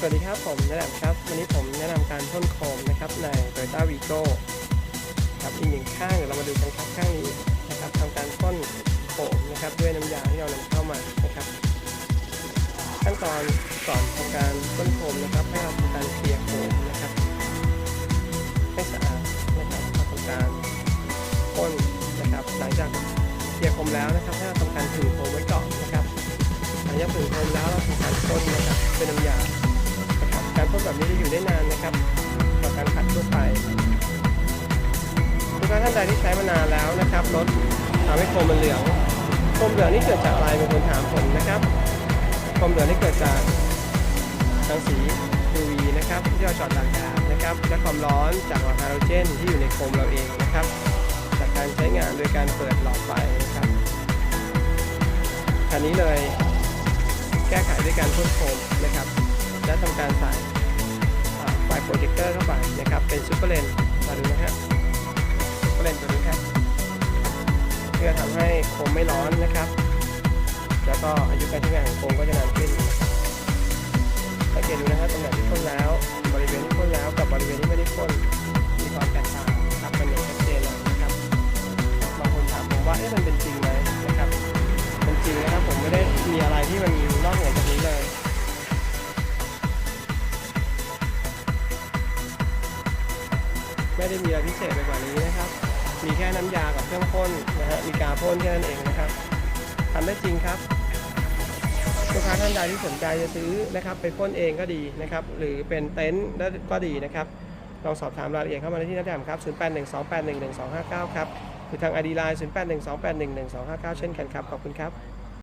สวัสดีครับ ผมแนะนำครับ วันนี้ผมแนะนำการพ่นโคมนะครับใน Toyota Vigo ครับอีกหนึ่งข้างเดี๋ยวเรามาดูกันครับข้างนี้นะครับทำการพ่นโคมนะครับด้วยน้ำยาที่เรานำเข้ามานะครับ ขั้นตอนก่อนทำการพ่นโคมนะครับ ให้เราทำการเคลียร์โคมนะครับให้สะอาดนะครับทำการพ่นนะครับ หลังจากเคลียร์โคมแล้วนะครับให้เราทำการผึ่งโคมไว้ก่อนนะครับหลังจากผึ่งโคมแล้วเราทำการพ่นนะครับเป็นน้ำยา แบบนี้จะอยู่ได้นานนะครับต่อการขัดทั่วไปลูกค้าท่านใดที่ใช้มานานแล้วนะครับรถทำให้โคมมันเหลืองโคมเหลืองนี่เกิดจากอะไรบางคนถามผมนะครับโคมเหลืองนี่เกิดจากรังสี UV นะครับที่เราจอดตากแดดนะครับและความร้อนจากหลอดไฮโดรเจนที่อยู่ในโคมเราเองนะครับ จากการใช้งานโดยการเปิดหลอดไฟนะครับคันนี้เลยแก้ไขด้วยการพ่นโคมนะครับ และทำการใส่ โปรเจคเตอร์เข้าไปนะครับ เป็นซูเปอร์เลนส์มาดูนะครับซูเปอร์เลนส์ตัวนี้ครับเพื่อทำให้โคมไม่ร้อนนะครับ แล้วก็อายุการใช้งานของโคมก็จะนานขึ้นนะครับสังเกตดูนะครับตำแหน่งที่ ไม่ได้มีอะไรพิเศษไปกว่านี้นะครับ มีแค่น้ำยากับเครื่องพ่นนะฮะมีกาพ่นแค่นั้นเองนะครับทำได้จริงครับลูกค้าท่านใดที่สนใจจะซื้อนะครับ ไปพ่นเองก็ดีนะครับ หรือเป็นเต็นท์ก็ดีนะครับลองสอบถามรายละเอียดเข้ามาได้ที่นัดแดมครับ 0812811259 ครับหรือทาง ID Line 0812811259 เช่นกันครับ ขอบคุณครับ